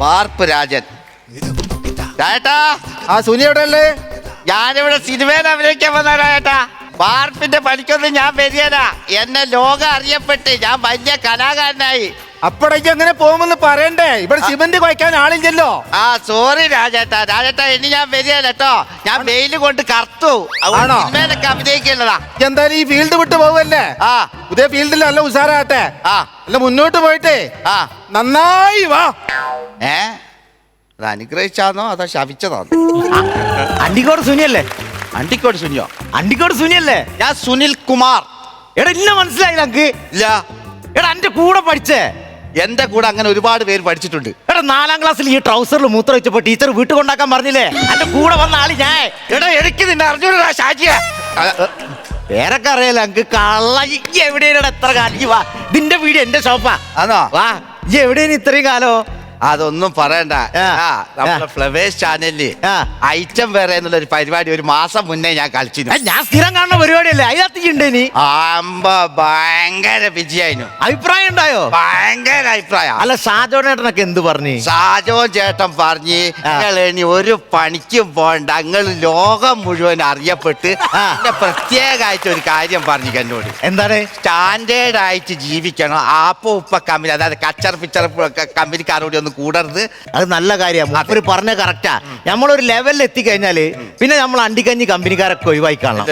പാർപ്പ് രാജൻ. ആ സുനി എവിടെയല്ലേ ഞാനിവിടെ സിനിമയിൽ അഭിനയിക്കാൻ വന്നാടാ ചേട്ടാ പാർപ്പിന്റെ പണിക്കൊന്നും ഞാൻ വരികയാ എന്നെ ലോകം അറിയപ്പെട്ട് ഞാൻ വലിയ കലാകാരനായി. അപ്പടേക്ക് അങ്ങനെ പോകുമെന്ന് പറയണ്ടേ? ഇവിടെ സിമന്റ് കുഴക്കാൻ ആളില്ലല്ലോ. ആ സോറി രാജേട്ടാ. രാജേട്ടാ ഇനി ഞാൻ വരികയല്ല കേട്ടോ. ഞാൻ വെയിൽ കൊണ്ട് കറുത്തു. ആണോ? സിനിമയിലൊക്കെ അഭിനയിക്കേണ്ടതാ എന്തായാലും ഈ ഫീൽഡ് വിട്ടു പോവല്ലേ? ആ. പുതിയ ഫീൽഡിൽ നല്ല ഉഷാറാട്ടെ ആ. അല്ല മുന്നോട്ട് പോയിട്ടേ. ആ. നന്നായി വാ. ഏ? അത് അനുഗ്രഹിച്ചാന്നോ? അതോ ശപിച്ചതാന്നോ അണ്ടിക്കോട് സുനിയല്ലേ? അണ്ടിക്കോട് സുനിയോ? അണ്ടിക്കോട് സുനിയല്ലേ? ഞാൻ സുനിൽ കുമാർ എടാ ഇന്ന മനസ്സിലായി നമുക്ക് ഇല്ല. എടാ എന്റെ കൂടെ പഠിച്ചേ. എന്റെ കൂടെ അങ്ങനെ ഒരുപാട് പേര് പഠിച്ചിട്ടുണ്ട്. എടാ നാലാം ക്ലാസ്സിൽ ഈ ട്രൗസറിൽ മൂത്രം വെച്ചപ്പോ ടീച്ചർ വീട്ടിൽ കൊണ്ടാക്കാൻ പറഞ്ഞില്ലേ? എന്റെ കൂടെ വന്ന ആൾ ഞാൻ. എടാ എനിക്ക് നിന്നെ അറിഞ്ഞൂടാ ഷാജിയ. പേരൊക്കെ അറിയാലോ എനിക്ക് കള്ള. എവിടെ എവിടെയാണ് എത്ര കാലം? വാ ഇതിന്റെ വീട് എന്റെ ഷോപ്പാ. ആണോ? വാ എവിടെയാണ് ഇത്രയും കാലോ അതൊന്നും പറയണ്ട. ആ. നമ്മളെ ഫ്ലവേഴ്സ് ചാനലിൽ ആ. ഐറ്റം വേറെ എന്നുള്ള ഒരു പരിപാടി ഒരു മാസം മുന്നേ ഞാൻ കളിച്ചിരുന്നു. ഞാൻ സ്ഥിരം കാണുന്ന പരിപാടിയല്ലേ? അതിനകത്ത് ഉണ്ട് ഇനി. ആമ്പ ഭയങ്കര വിജയായിരുന്നു. അഭിപ്രായം ഉണ്ടായോ? ഭയങ്കര അഭിപ്രായ. അല്ല ഷാജോണേട്ടനൊക്കെ എന്ത് പറഞ്ഞു? ഷാജോ ചേട്ടൻ പറഞ്ഞ്. നിങ്ങൾ ഇനി ഒരു പണിക്കും പോണ്ട. നിങ്ങൾ ലോകം മുഴുവൻ അറിയപ്പെട്ട് ആ. പ്രത്യേകമായിട്ട് ഒരു കാര്യം പറഞ്ഞു എന്നോട്. എന്താണ്? സ്റ്റാൻഡേർഡ് ആയിട്ട് ജീവിക്കണം. ആപ്പ ഉപ്പ കമ്പനി അതായത് കച്ചർ പിച്ചർ കമ്പനിക്കാരോട് ഒന്നും കൂടരുത്. അത് നല്ല കാര്യമാണ് മൂപ്പര് പറഞ്ഞ കറക്റ്റാ നമ്മളൊരു ലെവലിൽ എത്തിക്കഴിഞ്ഞാൽ പിന്നെ നമ്മൾ അണ്ടിക്കഞ്ഞി കമ്പനിക്കാരൊക്കെ ഒഴിവായി കാണണം.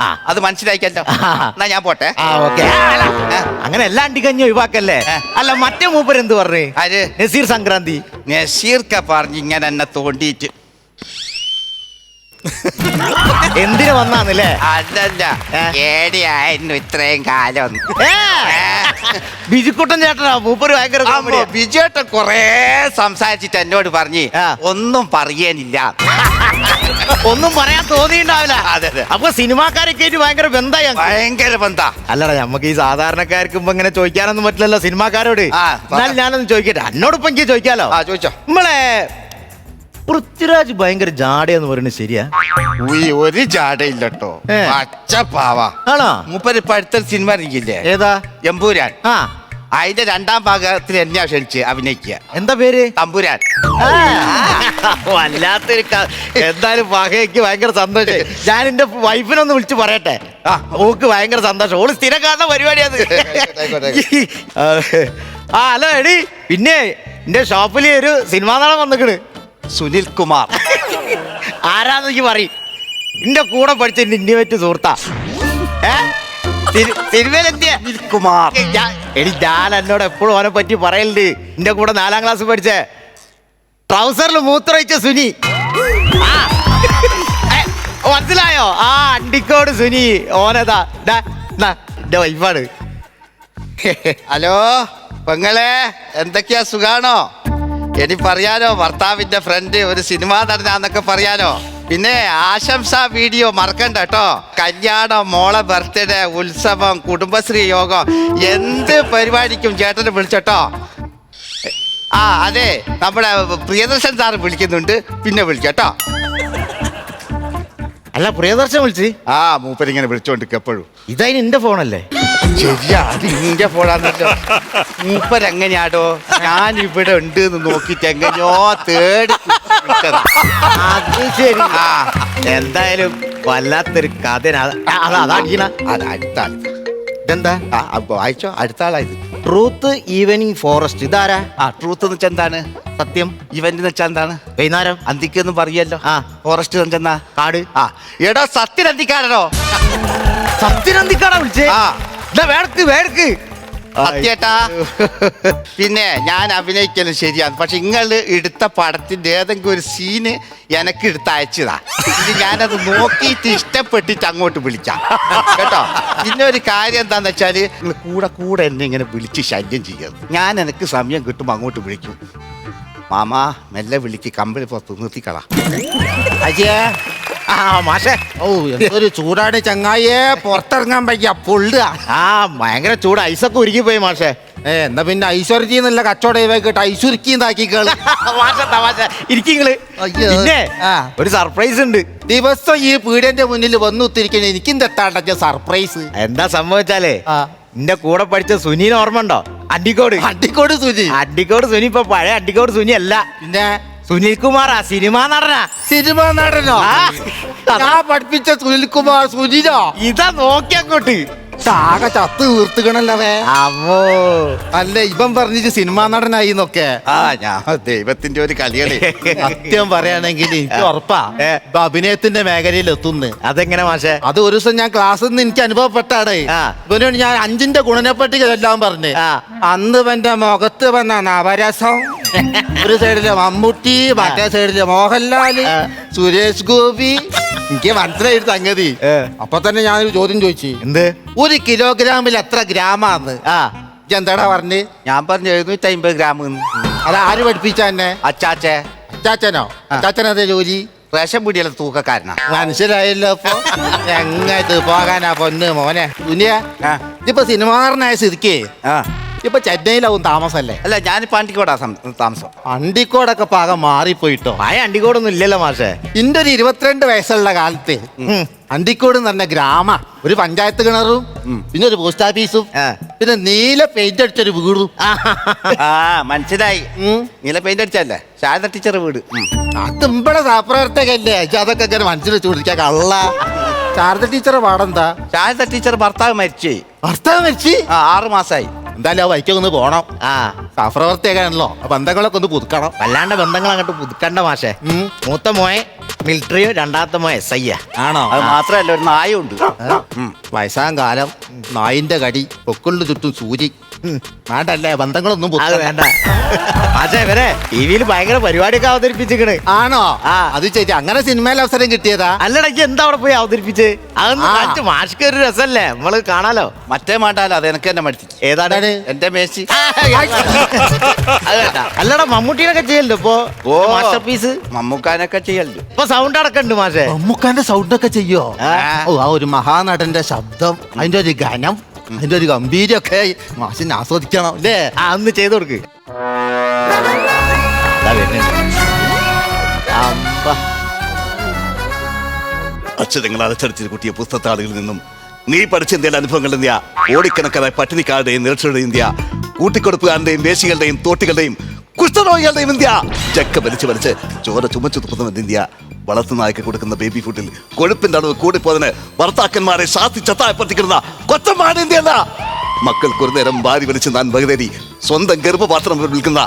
ആ. അത് മനസ്സിലാക്കിയല്ലോ എന്നാ ഞാൻ പോട്ടെ. ആ ഓക്കെ. അങ്ങനെ എല്ലാ അണ്ടിക്കഞ്ഞി ഒഴിവാക്കല്ലേ. അല്ല മറ്റേ മൂപ്പര് എന്ത് പറഞ്ഞു? ആര്? നസീർ സംക്രാന്തി. നസീർക്ക പറഞ്ഞ് ഇങ്ങനെ എന്നെ തോണ്ടിയിട്ട്. എന്തിനു വന്നാന്നല്ലേ? അതല്ല. ഏടിയായിരുന്നു ഇത്രയും കാലം. ബിജുക്കുട്ടൻ ചേട്ടനാ? മൂപ്പര് ഭയങ്കര ബിജുട്ടൻ കൊറേ സംസാരിച്ചിട്ട് എന്നോട് പറഞ്ഞ് ഒന്നും പറയാനില്ല. ഒന്നും പറയാൻ തോന്നിയിട്ടുണ്ടാവില്ല. അതെ, അതെ. അപ്പൊ സിനിമാക്കാരൊക്കെ ആയിട്ട് ഭയങ്കര അങ്ങ്. ഭയങ്കര ബന്ധാ. അല്ലടാ നമുക്ക് ഈ സാധാരണക്കാർക്ക് ഇപ്പൊ ഇങ്ങനെ ചോദിക്കാനൊന്നും പറ്റില്ലല്ലോ സിനിമാക്കാരോട്. എന്നാലും ഞാനൊന്ന് ചോദിക്കട്ടെ? എന്നോടൊപ്പം എനിക്ക് ചോദിക്കാലോ? ആ ചോദിച്ചോ. നമ്മളെ പൃഥ്വിരാജ് ഭയങ്കര ജാടയെന്ന് പറയുന്നത് ശരിയാ? ഉയ്, ഒരു ജാടയില്ലട്ടോ. ഏ. പച്ച പാവാ. ആണോ? മൂപ്പര് ഇപ്പൊ അടുത്തൊരു സിനിമ ഇറങ്ങിയില്ലേ? ഏതാ? എമ്പൂരാൻ. ആ. അതിന്റെ രണ്ടാം ഭാഗത്തിൽ എന്നെയാ ക്ഷണിച്ച് അഭിനയിക്കുക. എന്താ പേര്? തമ്പുരാൻ. ആ, വല്ലാത്തൊരു ക- എന്തായാലും പകയ്ക്ക് ഭയങ്കര സന്തോഷം ഞാൻ എന്റെ വൈഫിനൊന്ന് വിളിച്ച് പറയട്ടെ. ആ. ഓക്ക് ഭയങ്കര സന്തോഷം. ഓൾ സ്ഥിരം കാണുന്ന പരിപാടിയത് ആയിക്കോട്ടെ, ആ ഹലോ എടി. പിന്നെ എന്റെ ഷോപ്പിൽ ഒരു സിനിമാ നടൻ വന്നിക്കണ്. സുനിൽ കുമാർ. ആരാന്ന് എനിക്ക് പറയും. എന്റെ കൂടെ പഠിച്ച നിന്നെ പറ്റി സുഹൃത്താ. ഏ? കുമാർ. എടി ഞാൻ എന്നോട് എപ്പോഴും അവനെ പറ്റി പറയലുണ്ട്. എന്റെ കൂടെ നാലാം ക്ലാസ് പഠിച്ച. ട്രൗസറിൽ മൂത്രയിച്ച സുനി. മനസ്സിലായോ? ആ അണ്ടിക്കോട് സുനി. ഓനതാ. എന്റെ വൈഫാണ്. ഹലോ പെങ്ങളെ എന്തൊക്കെയാ സുഖാണോ? ഇനി പറയാനോ ഭർത്താവിന്റെ ഫ്രണ്ട് ഒരു സിനിമ നടനാന്നൊക്കെ പറയാനോ പിന്നെ ആശംസ വീഡിയോ മറക്കണ്ട കേട്ടോ. കല്യാണം മോളെ ബർത്ത്ഡേ ഉത്സവം കുടുംബശ്രീ യോഗം എന്ത് പരിപാടിക്കും ചേട്ടനെ വിളിച്ചോട്ടോ ആ അതെ നമ്മുടെ പ്രിയദർശൻ സാറ് വിളിക്കുന്നുണ്ട് പിന്നെ വിളിക്കട്ടോ അല്ല പ്രിയദർശൻ വിളിച്ച് ആ മൂപ്പരിങ്ങനെ വിളിച്ചോണ്ടിരിക്കും എപ്പോഴും. ഇതായി എന്റെ ഫോണല്ലേ ശരിയാ അത് ഇന്റെ മൂപ്പരെങ്ങനെയാടോ? ഞാൻ ഇവിടെ ഉണ്ട് എന്ന് നോക്കിട്ട് എങ്ങനെയോ തേടി. അത് ശരി. ആ എന്തായാലും വല്ലാത്തൊരു കഥ അതാ അതാ അടിക്കണ. അത് അടുത്ത ആൾ ഇതെന്താ? ആ അപ്പൊ വായിച്ചോ. അടുത്ത ആളായത് ട്രൂത്ത് ഈവനിങ് ഫോറസ്റ്റ് ഇതാരാ? ആ ട്രൂത്ത് എന്ന് വെച്ചാൽ എന്താണ്? സത്യം. ഇവന്റ് എന്ന് വെച്ചാൽ എന്താണ്? വൈകുന്നേരം. അന്തിക്കൊന്നും പറയല്ലോ. ആ. ഫോറസ്റ്റ് എന്ന് വെച്ചാ കാട്. ആ. എടോ സത്യൻ സത്യനന്തിക്കാടാ വിളിച്ചേ? ആ. സത്യേട്ടാ പിന്നെ ഞാൻ അഭിനയിക്കലും ശരിയാണ്. പക്ഷെ നിങ്ങൾ എടുത്ത പടത്തിന്റെ ഏതെങ്കിലും ഒരു സീന് എനക്ക് എടുത്ത് അയച്ചതാ. ഇത് ഞാനത് നോക്കിയിട്ട് ഇഷ്ടപ്പെട്ടിട്ട് അങ്ങോട്ട് വിളിക്കാം. കേട്ടോ? പിന്നെ ഒരു കാര്യം എന്താന്ന് വെച്ചാൽ കൂടെ കൂടെ എന്നെ ഇങ്ങനെ വിളിച്ച് ശല്യം ചെയ്യരുത്. ഞാൻ എനിക്ക് സമയം കിട്ടുമ്പോൾ അങ്ങോട്ട് വിളിക്കും. മാമാ മെല്ലെ വിളിക്ക് കമ്പിളി പുറത്ത് നിർത്തിക്കളാ. അജയ ആ മാഷേ. ഓ എന്തൊരു ചൂടാണ് ചങ്ങായിയെ. പുറത്തിറങ്ങാൻ പയ്യ പൊള്ളുക. ആ ഭയങ്കര ചൂട്. ഐസൊക്കെ ഉരുക്കി പോയി മാഷേ. ഏ എന്നാ പിന്നെ ഐശ്വര്യ എന്നുള്ള കച്ചവടം ഇവാക്കിട്ട് ഇരിക്കിങ്ങൾ. പിന്നെ ഒരു സർപ്രൈസ് ഉണ്ട്. ദിവസം ഈ പീഡിയന്റെ മുന്നിൽ വന്നു ഒത്തിരിക്കണ എനിക്കും സർപ്രൈസ് എന്താ സംഭവിച്ചാലേ? ആ. എന്റെ കൂടെ പഠിച്ച സുനീൻ ഓർമ്മ ഉണ്ടോ? അണ്ടിക്കോട് അണ്ടിക്കോട് സുനി. അണ്ടിക്കോട് സുനി ഇപ്പൊ പഴയ അണ്ടിക്കോട് സുനി അല്ല പിന്നെ? സുനിൽ കുമാറാ സിനിമ നടനാ. സിനിമ നടനോ? ആ. ഞാൻ പഠിപ്പിച്ച സുനിൽകുമാർ സുനിലോ? ഇതാ നോക്കി ആകെ ചത്ത് വീർത്തുകണല്ലവേ അമ്മോ. അല്ല ഇവൻ പറഞ്ഞിട്ട് സിനിമാ നടനായി എന്നൊക്കെ. ആ ഞാൻ ദൈവത്തിന്റെ ഒരു കളികളി. സത്യം പറയാണെങ്കിൽ എനിക്ക് ഉറപ്പാ. ഇപ്പൊ അഭിനയത്തിന്റെ മേഖലയിൽ എത്തുന്നു. അതെങ്ങനെ മാഷേ? അത് ഒരു ദിവസം ഞാൻ ക്ലാസ്സിൽ നിന്ന് എനിക്ക് അനുഭവപ്പെട്ടാടേ. ആ. ഇവനോട് ഞാൻ അഞ്ചിന്റെ ഗുണനെപ്പറ്റി എല്ലാം പറഞ്ഞു. ആ. അന്ന് ഇവന്റെ മുഖത്ത് വന്ന നവരസം. ഒരു സൈഡിലെ മമ്മൂട്ടി മറ്റേ സൈഡിലെ മോഹൻലാൽ സുരേഷ് ഗോപി എനിക്ക് മനസ്സിലായി ഒരു സംഗതി. അപ്പൊ തന്നെ ഞാനൊരു ചോദ്യം ചോദിച്ചു. എന്ത്? ഒരു കിലോഗ്രാമിൽ എത്ര ഗ്രാമാന്ന്? ആ ഇജ്ജ് എന്താടാ പറഞ്ഞ്? ഞാൻ പറഞ്ഞു എഴുന്നൂറ്റി അമ്പത് ഗ്രാം അത് ആര് പഠിപ്പിച്ച എന്നെ? അച്ചാച്ചേ അച്ചാച്ചനോ? അച്ചാച്ചനതേ ജോലി? റേഷൻ പിടിയുള്ള തൂക്കക്കാരനാ. മനസ്സിലായല്ലോ ഇപ്പൊ എങ്ങനെ പോകാനാ പൊന്ന് മോനെ? ഇനിയാ. ഇതിപ്പോ സിനിമാറിനായ സ്ഥിതിക്ക് ആ. ഇപ്പൊ ചെന്നൈയിലാവും താമസല്ലേ അല്ല ഞാനിപ്പോ അണ്ടിക്കോടാ താമസം. അണ്ടിക്കോടൊക്കെ പാകം മാറിപ്പോയിട്ടോ? ആ അണ്ടിക്കോടൊന്നും ഇല്ലല്ലോ മാഷേ. ഇന്റെ ഒരു ഇരുപത്തിരണ്ട് വയസ്സുള്ള കാലത്ത്. അണ്ടിക്കോട് എന്ന് പറഞ്ഞ ഗ്രാമ ഒരു പഞ്ചായത്ത് കിണറും പിന്നെ ഒരു പോസ്റ്റ് ഓഫീസും ആ. പിന്നെ നീല പെയിന്റ് അടിച്ചൊരു വീടും. ആ മനസ്സിലായി. നീല പെയിന്റ് അടിച്ചല്ലേ ശാരദ ടീച്ചർ വീട്. ഉം. അത് ഇമ്പടെ സഹപ്രവർത്തകല്ലേ ഇജ്ജ് അതൊക്കെ ഇങ്ങനെ മനസ്സിൽ വെച്ച് പിടിക്കാൻ കള്ള. ശാരദ ടീച്ചറെ പാടെന്താ ശാരദ ടീച്ചർ ഭർത്താവ് മരിച്ചേ ഭർത്താവ് മരിച്ചു? ആ ആറ് മാസായി. എന്തായാലും ആ വൈക്കൊക്കെ ഒന്ന് പോണം. ആ. സഫ്രവർത്തിയൊക്കെയാണല്ലോ ആ ബന്ധങ്ങളൊക്കെ ഒന്ന് പുതുക്കണം. വല്ലാണ്ട് ബന്ധങ്ങൾ അങ്ങോട്ട് പുതുക്കണ്ട മാഷേ. ഉം. മൂത്ത മോയെ മിലിറ്ററിയും രണ്ടാമത്തെ മോയെ എസ് ഐ ആണോ? അത് മാത്രല്ല ഒരു നായുണ്ട്. വയസ്സാം കാലം. നായിന്റെ കടി പൊക്കുള്ളു ചുറ്റും സൂചി. വേണ്ടല്ലേ ബന്ധങ്ങളൊന്നും അത്. വേണ്ട. മാഷേ ഇവരെ ടി വിയിൽ ഭയങ്കര പരിപാടിയൊക്കെ അവതരിപ്പിച്ചിക്കണ്. ആണോ? ആ. അത് ചേച്ചി അങ്ങനെ സിനിമയിൽ അവസരം കിട്ടിയതാ? അല്ലടക്ക് എന്താ അവിടെ പോയി അവതരിപ്പിച്ച്? അതൊന്നും ആ. മാഷ്ക്ക് ഒരു രസല്ലേ നമ്മൾ കാണാലോ? മറ്റേ മാണ്ടാലോ അത് എനിക്ക് തന്നെ മടിച്ചു ഏതാണ്? എന്റെ മേശി. അത് വേണ്ട. അല്ലടാ മമ്മൂട്ടിയിലൊക്കെ ചെയ്യല്ലോ ഇപ്പൊ? ഓ. Master piece? മമ്മൂക്കാനൊക്കെ ചെയ്യല്ലോ ഇപ്പൊ സൗണ്ട് അടക്കണ്ട് മാഷേ. മമ്മൂക്കാന്റെ സൗണ്ട് ഒക്കെ ചെയ്യോ? ആ. ഓ ആ ഒരു മഹാനടന്റെ ശബ്ദം. അതിന്റെ ഒരു ഘനം അതിന്റെ ഒരു ഗംഭീരമൊക്കെ മാഷിനെ ആസ്വദിക്കണം അല്ലേ? ആ അന്ന് ചെയ്തു കൊടുക്ക്. അച്ഛൻ നിങ്ങൾ അമ്പ. അക്ഷരങ്ങൾ അലച്ചടിച്ച് കുട്ടിയ പുസ്തകത്താളുകളിൽ നിന്നും നീ പഠിച്ച എന്തെങ്കിലും അനുഭവങ്ങൾ ഇന്ത്യ ഓടിക്കണക്കാരായ പട്ടിണിക്കാരുടെയും നിരക്ഷരുടെയും ഇന്ത്യ കൂട്ടിക്കൊടുപ്പുകാരുടെയും വേശികളുടെയും തോട്ടികളുടെയും കുഷ്ഠരോഗികളുടെയും ഇന്ത്യ ചക്ക വലിച്ചു വലിച്ച് ചോര ചുമച്ചു തുപ്പുന്ന ഇന്ത്യ വളർത്തു നായ്ക്ക് കൊടുക്കുന്ന ബേബി ഫുഡിൽ കൊഴുപ്പിന്റെ അളവ് കൂടിപ്പോതിന് ഭർത്താക്കന്മാരെ ശാസ്തി ചത്തായപ്പറ്റിക്കുന്ന കൊച്ചന്മാരുടെ ഇന്ത്യയല്ല മക്കൾക്ക് ഒരു നേരം വാരി വലിച്ച് താൻ ബഹുതേരി സ്വന്തം ഗർഭപാത്രം വിൽക്കുന്ന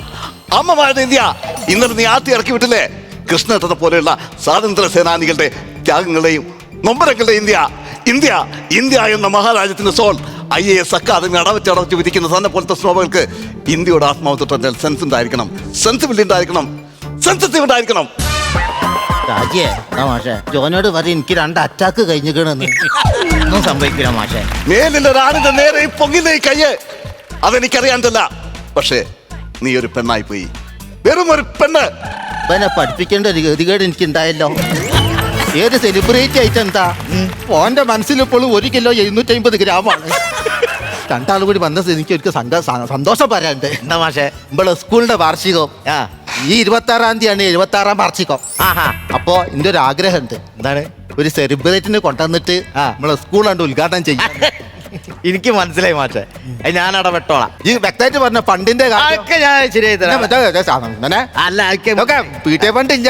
അമ്മമാരുടെ ഇന്ത്യ. ഇന്നലെ നീ ആട്ടി ഇറക്കി വിട്ടില്ലേ? കൃഷ്ണട്ടത്തെ പോലെയുള്ള സ്വാതന്ത്ര്യ സേനാനികളുടെ ത്യാഗങ്ങളുടെയും നൊമ്പരങ്ങളുടെ ഇന്ത്യ. ഇന്ത്യ ഇന്ത്യ എന്ന മഹാരാജ്യത്തിന്റെ soul. I A S academy അടവച്ച് അടവച്ച് വിധിക്കുന്ന തന്നെ പോലത്തെ സ്നോബകൾക്ക് ഇന്ത്യയുടെ ആത്മാവ് തൊട്ടാൽ സെൻസ് ഉണ്ടായിരിക്കണം. സെൻസിബിലിറ്റി ഉണ്ടായിരിക്കണം. സെൻസിറ്റീവ് ഉണ്ടായിരിക്കണം. രാജിയെ മാഷേ ജോനോട് പറ എനിക്ക് രണ്ട് അറ്റാക്ക് കഴിഞ്ഞിക്കണെന്ന് ഒന്നും സംഭവിക്കില്ല മാഷേ. മേലിൽ ഒരാണിന്റെ നേരെ ഈ പൊങ്ങില്ല ഈ കയ്യ്. അതെനിക്കറിയാണ്ടല്ല പക്ഷേ നീ ഒരു പെണ്ണായി പോയി. വെറും ഒരു പെണ്ണ്. ഇവനെ പഠിപ്പിക്കേണ്ട ഒരു ഗതികേട് എനിക്ക് ഉണ്ടായല്ലോ ഏത് സെലിബ്രേറ്റ് ആയിട്ട് എന്താ? ഓന്റെ മനസ്സിൽ ഇപ്പോഴും ഒരു കിലോ എഴുന്നൂറ്റി അമ്പത് ഗ്രാമാണ് രണ്ടാളും കൂടി വന്ന സ്ഥിതിക്ക് എനിക്ക് സന്തോഷം പറയാനുണ്ട്. എന്താ മാഷേ? നമ്മളെ സ്കൂളിന്റെ വാർഷികം. ആ ഈ ഇരുപത്തി ആറാം തീയതിയാണ് എഴുപത്തി ആറാം വാർഷികം. ആഹാ. അപ്പോ എന്റെ ഒരു ആഗ്രഹം ഉണ്ട് എന്താണ്? ഒരു സെലിബ്രേറ്റിന് കൊണ്ടുവന്നിട്ട്. നമ്മളെ സ്കൂൾ കണ്ട് ഉദ്ഘാടനം ചെയ്യും. എനിക്ക് മനസ്സിലായി മാറ്റേ അത് ഞാൻ അവിടെ വെട്ടോളാം ഈ വ്യക്തമായിട്ട് പറഞ്ഞ ഫണ്ടിന്റെ കാര്യം ഫണ്ട് വീട്ടേ ഫണ്ടില്ല.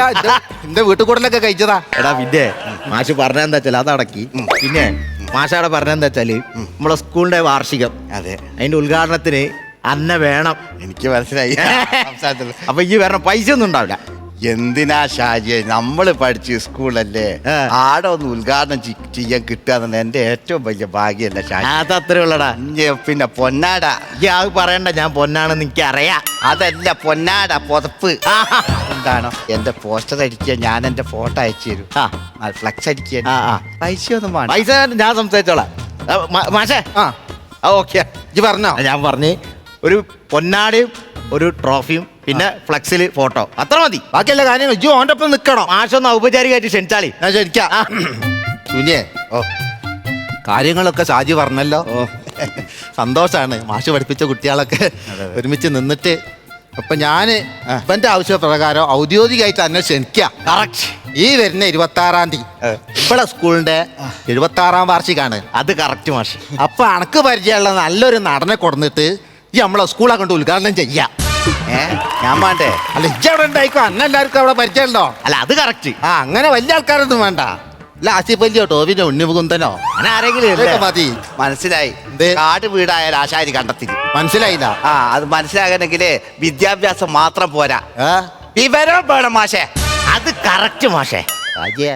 എന്റെ വീട്ടിൽ കൂടലൊക്കെ കഴിച്ചതാ. എടാ പിന്നെ മാഷ് പറഞ്ഞെന്താ വെച്ചാൽ അതടക്കി പിന്നെ മാഷവിടെ പറഞ്ഞെന്താ വെച്ചാൽ നമ്മളെ സ്കൂളിന്റെ വാർഷികം. അതെ. അതിന്റെ ഉദ്ഘാടനത്തിന് അന്ന വേണം. എനിക്ക് മനസ്സിലായി. സംസാരത്തിൽ അപ്പൊ ഈ വേറെ പൈസ ഒന്നും ഉണ്ടാവില്ല. എന്തിനാ ഷാജിയെ? നമ്മൾ പഠിച്ച സ്കൂളല്ലേ. ആടെ ഒന്ന് ഉദ്ഘാടനം ചെയ്യാൻ കിട്ടുക എന്റെ ഏറ്റവും വലിയ ഭാഗ്യല്ല ഷാജി? അത് അത്രേ ഉള്ളടാ. ഇഞ്ഞ് പിന്നെ പൊന്നാട. ഈ ആ പറയണ്ട ഞാൻ പൊന്നാണെന്ന് എനിക്ക് അറിയാം അതല്ല പൊന്നാട പുതപ്പ്. എന്താണോ? എന്റെ പോസ്റ്റർ അടിക്കുക ഞാൻ എന്റെ ഫോട്ടോ അയച്ചു തരും. ഫ്ലക്സ് അടിക്കുക. പൈസ ഒന്നും വേണം പൈസ ഞാൻ സംസാരിച്ചോളാം. മാഷേ. ആ. ഓക്കെ. ഇജ്ജ് പറഞ്ഞോ? ഞാൻ പറഞ്ഞ് ഒരു പൊന്നാടയും ഒരു ട്രോഫിയും പിന്നെ ഫ്ലക്സിൽ ഫോട്ടോ. അത്ര മതി. ബാക്കിയുള്ള കാര്യങ്ങൾ ജു ഓന്റെ ഒപ്പം നിൽക്കണം? ആശൊന്ന് ഔപചാരികമായിട്ട് ക്ഷണിച്ചാളി. ഞാൻ ക്ഷണിക്കാം. ഓ. കാര്യങ്ങളൊക്കെ ഷാജി പറഞ്ഞല്ലോ. ഓ. സന്തോഷാണ്. മാഷ് പഠിപ്പിച്ച കുട്ടികളൊക്കെ ഒരുമിച്ച് നിന്നിട്ട് അപ്പൊ ഞാൻ ഇവന്റെ ആവശ്യപ്രകാരം ഔദ്യോഗികമായിട്ട് തന്നെ ക്ഷണിക്കാം. കറക്റ്റ് ഈ വരുന്ന ഇരുപത്തി ആറാം തീയതി ഇപ്പോഴെ സ്കൂളിന്റെ എഴുപത്തി ആറാം വാർഷികമാണ് അത് കറക്റ്റ് മാഷ്. അപ്പൊ അണക്ക് പരിചയമുള്ള നല്ലൊരു നടനെ കൊടുന്നിട്ട് ഈ നമ്മളെ സ്കൂളെ കൊണ്ട് ഉദ്ഘാടനം ചെയ്യാ. ഏ? ഞാൻ വേണ്ടേ? അല്ല ഇജ്ജ അവിടെ ഉണ്ടായിക്കോ? അന്ന എല്ലാവർക്കും അവിടെ പരിചയമുണ്ടോ? അല്ല അത് കറക്റ്റ് ആ അങ്ങനെ വലിയ ആൾക്കാരൊന്നും വേണ്ട. അല്ല ആസിഫല്ലിയോ ടോവിനോ ഉണ്ണിമുകുന്ദനോ അങ്ങനെ ആരെങ്കിലും ഇതൊക്കെ? മതി. മനസ്സിലായി. എന്തേ? കാട് വീടായാൽ ആശാരി കണ്ടെത്തി. മനസ്സിലായില്ല? ആ അത് മനസ്സിലാകണെങ്കിൽ വിദ്യാഭ്യാസം മാത്രം പോരാ. ഏ? വിവരം വേണം മാഷേ. അത് കറക്റ്റ് മാഷേ. രാജേ